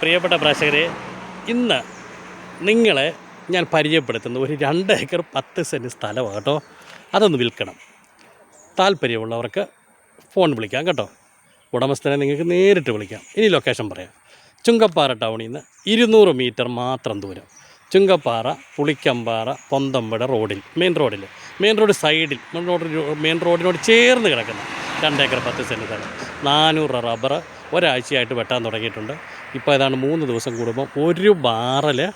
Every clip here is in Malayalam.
പ്രിയപ്പെട്ട പ്രേക്ഷകരെ ഇന്ന് നിങ്ങളെ ഞാൻ പരിചയപ്പെടുത്തുന്ന ഒരു രണ്ട് ഏക്കർ പത്ത് സെന്റ് സ്ഥലമാണ് കേട്ടോ. അതൊന്ന് വിൽക്കണം. താല്പര്യമുള്ളവർക്ക് ഫോൺ വിളിക്കാം കേട്ടോ. ഉടമസ്ഥനെ നിങ്ങൾക്ക് നേരിട്ട് വിളിക്കാം. ഇനി ലൊക്കേഷൻ പറയാം. ചുങ്കപ്പാറ ടൗണിൽ നിന്ന് ഇരുന്നൂറ് മീറ്റർ മാത്രം ദൂരം. ചുങ്കപ്പാറ പുളിക്കമ്പാറ പൊന്തമ്പട റോഡിൽ മെയിൻ റോഡിൽ മെയിൻ റോഡ് സൈഡിൽ മെയിൻ റോഡ് മെയിൻ റോഡിനോട് ചേർന്ന് കിടക്കുന്ന രണ്ടേക്കർ പത്ത് സെന്റ് സ്ഥലം. നാനൂറ് റബ്ബർ ഒരാഴ്ചയായിട്ട് വെട്ടാൻ തുടങ്ങിയിട്ടുണ്ട്. ഇപ്പോൾ ഏതാണ്ട് മൂന്ന് ദിവസം കൂടുമ്പോൾ ഒരു ബാറൽ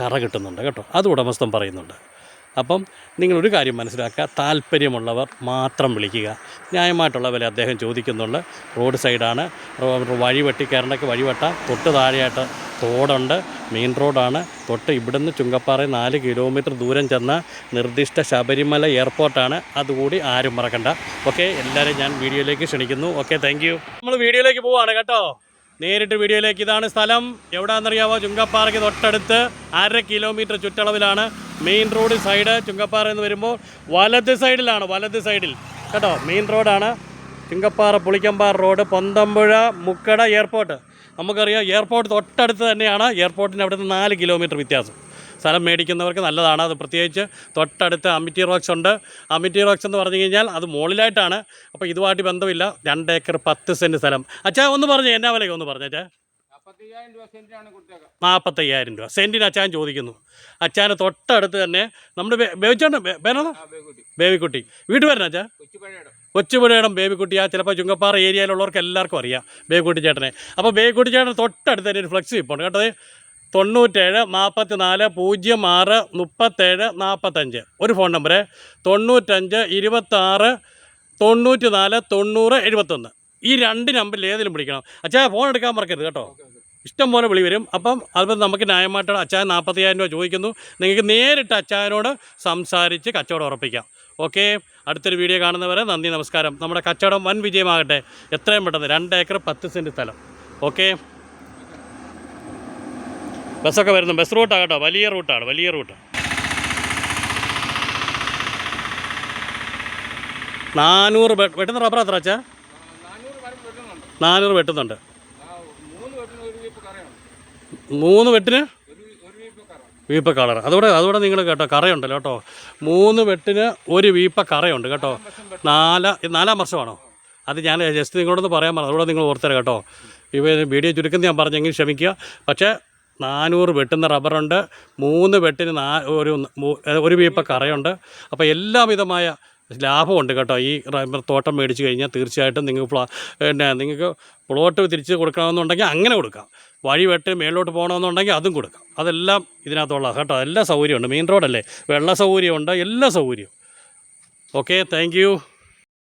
കറ കിട്ടുന്നുണ്ട് കേട്ടോ. അത് ഉടമസ്ഥൻ പറയുന്നുണ്ട്. അപ്പം നിങ്ങളൊരു കാര്യം മനസ്സിലാക്കുക. താല്പര്യമുള്ളവർ മാത്രം വിളിക്കുക. ന്യായമായിട്ടുള്ള വില അദ്ദേഹം ചോദിക്കുന്നുണ്ട്. റോഡ് സൈഡാണ്. വഴി വെട്ടിക്കയറേണ്ടക്ക് വഴി വെട്ടാം. തൊട്ട് താഴെയായിട്ട് തോടുണ്ട്. മെയിൻ റോഡാണ്. തൊട്ട് ഇവിടുന്ന് ചുങ്കപ്പാറ നാല് കിലോമീറ്റർ ദൂരം ചെന്ന നിർദ്ദിഷ്ട ശബരിമല എയർപോർട്ടാണ്. അതുകൂടി ആരും മറക്കണ്ട. ഓക്കെ എല്ലാവരും ഞാൻ വീഡിയോയിലേക്ക് ക്ഷണിക്കുന്നു. ഓക്കെ താങ്ക് യു നമ്മൾ വീഡിയോയിലേക്ക് പോവാണ് കേട്ടോ. നേരിട്ട് വീഡിയോയിലേക്ക് ഇതാണ് സ്ഥലം. എവിടെയാണെന്നറിയാവോ ചുങ്കപ്പാറയ്ക്ക് തൊട്ടടുത്ത് അര കിലോമീറ്റർ ചുറ്റളവിലാണ്. മെയിൻ റോഡ് സൈഡ് ചുങ്കപ്പാറ എന്ന് വരുമ്പോൾ വലത് സൈഡിലാണ് വലത് സൈഡിൽ. കേട്ടോ മെയിൻ റോഡാണ് ചുങ്കപ്പാറ പുളിക്കമ്പാറ റോഡ് പൊന്തമ്പുഴ മുക്കട എയർപോർട്ട്. നമുക്കറിയാം എയർപോർട്ട് തൊട്ടടുത്ത് തന്നെയാണ് എയർപോർട്ടിന്റെ അവിടുന്ന് നാല് കിലോമീറ്റർ വ്യത്യാസം. സ്ഥലം മേടിക്കുന്നവർക്ക് നല്ലതാണ്. അത് പ്രത്യേകിച്ച് തൊട്ടടുത്ത് അമിറ്റി റോക്സ് ഉണ്ട്. അമിറ്റി റോക്സ് എന്ന് പറഞ്ഞു കഴിഞ്ഞാൽ അത് മുകളിലായിട്ടാണ്. അപ്പോൾ ഇതുമായിട്ട് ബന്ധമില്ല. രണ്ട് ഏക്കർ പത്ത് സെന്റ് സ്ഥലം. അച്ഛാ ഒന്ന് പറഞ്ഞു എന്നാ വിലയ്ക്ക് ഒന്ന് പറഞ്ഞു നാൽപ്പത്തയ്യായിരം രൂപ സെന്റിന് അച്ചാൻ ചോദിക്കുന്നു. അച്ചാന് തൊട്ടടുത്ത് തന്നെ നമ്മുടെ ബേബിച്ചോണ്ട് പേരാണോ ബേബിക്കുട്ടി വീട്ടിൽ വീട്ടുപേരനാ അച്ഛാ? കൊച്ചുപഴയുടെ. ബേബിക്കുട്ടി ആ ചിലപ്പോൾ ചുങ്കപ്പാറ ഏരിയയിലുള്ളവർക്ക് എല്ലാവർക്കും അറിയാം ബേബിക്കുട്ടി ചേട്ടനെ. അപ്പോൾ ബേബിക്കുട്ടി ചേട്ടൻ തൊട്ടടുത്ത് തന്നെ ഒരു ഫ്ലെക്സ് ഇപ്പോൾ കേട്ടോ ദേ. തൊണ്ണൂറ്റേഴ് നാൽപ്പത്തി നാല് പൂജ്യം ആറ് മുപ്പത്തേഴ് നാൽപ്പത്തഞ്ച് ഒരു ഫോൺ നമ്പർ തൊണ്ണൂറ്റഞ്ച് ഇരുപത്താറ് തൊണ്ണൂറ്റി നാല് തൊണ്ണൂറ് എഴുപത്തൊന്ന്. ഈ രണ്ട് നമ്പറിൽ ഏതെങ്കിലും വിളിക്കണം അച്ഛാ ഫോൺ എടുക്കാൻ മറക്കരുത് കേട്ടോ. ഇഷ്ടം പോലെ വിളി വരും. അപ്പം അതുപോലെ നമുക്ക് ന്യായമായിട്ട് അച്ചായൻ നാൽപ്പത്തയ്യായിരം രൂപ ചോദിക്കുന്നു. നിങ്ങൾക്ക് നേരിട്ട് അച്ചായനോട് സംസാരിച്ച് കച്ചവടം ഉറപ്പിക്കാം. ഓക്കെ? അടുത്തൊരു വീഡിയോ കാണുന്നവരെ നന്ദി നമസ്കാരം. നമ്മുടെ കച്ചവടം വൻ വിജയമാകട്ടെ. എത്രയും പെട്ടെന്ന് രണ്ട് ഏക്കർ പത്ത് സെന്റ് സ്ഥലം. ഓക്കെ? ബസ്സൊക്കെ വരുന്നു. ബസ് റൂട്ടാണ് കേട്ടോ. വലിയ റൂട്ടാണ് വലിയ റൂട്ട് നാനൂറ് വെട്ടുന്ന റബ്ബർ എത്ര അച്ഛാ നാനൂറ് വെട്ടുന്നുണ്ട് നാനൂറ് വെട്ടുന്നുണ്ട് ആ മൂന്ന് വെട്ടിന് ഒരു വീപ്പ് കറയാണ് മൂന്ന് വെട്ടിന് വീപ്പ് കളർ അതോടെ അതോടെ നിങ്ങൾ കേട്ടോ കറയുണ്ടല്ലോ കേട്ടോ. മൂന്ന് വെട്ടിന് ഒരു വീപ്പ കറയുണ്ട് കേട്ടോ. നാല നാലാം വർഷമാണോ? അത് ഞാൻ ജസ്റ്റ് നിങ്ങളോടൊന്ന് പറയാൻ പറഞ്ഞു. അതുകൂടെ നിങ്ങൾ ഓർത്തരാം കേട്ടോ. ഇവ വീഡിയോ ചുരുക്കം ഞാൻ പറഞ്ഞെങ്കിൽ ക്ഷമിക്കുക. പക്ഷേ നാനൂറ് വെട്ടുന്ന റബ്ബറുണ്ട്. മൂന്ന് വെട്ടിന് നാ ഒരു ഒരു വീപ്പ കറയുണ്ട്. അപ്പോൾ എല്ലാവിധമായ ലാഭമുണ്ട് കേട്ടോ. ഈ റബ്ബർ തോട്ടം മേടിച്ച് കഴിഞ്ഞാൽ തീർച്ചയായിട്ടും നിങ്ങൾക്ക് പ്ലാ പിന്നെ നിങ്ങൾക്ക് പ്ലോട്ട് തിരിച്ച് കൊടുക്കണമെന്നുണ്ടെങ്കിൽ അങ്ങനെ കൊടുക്കാം. വഴി വെട്ട് മേളിലോട്ട് പോകണമെന്നുണ്ടെങ്കിൽ അതും കൊടുക്കാം. അതെല്ലാം ഇതിനകത്തുള്ള കേട്ടോ. എല്ലാ സൗകര്യമുണ്ട്. മെയിൻ റോഡല്ലേ? വെള്ള സൗകര്യമുണ്ട്. എല്ലാ സൗകര്യവും. Okay thank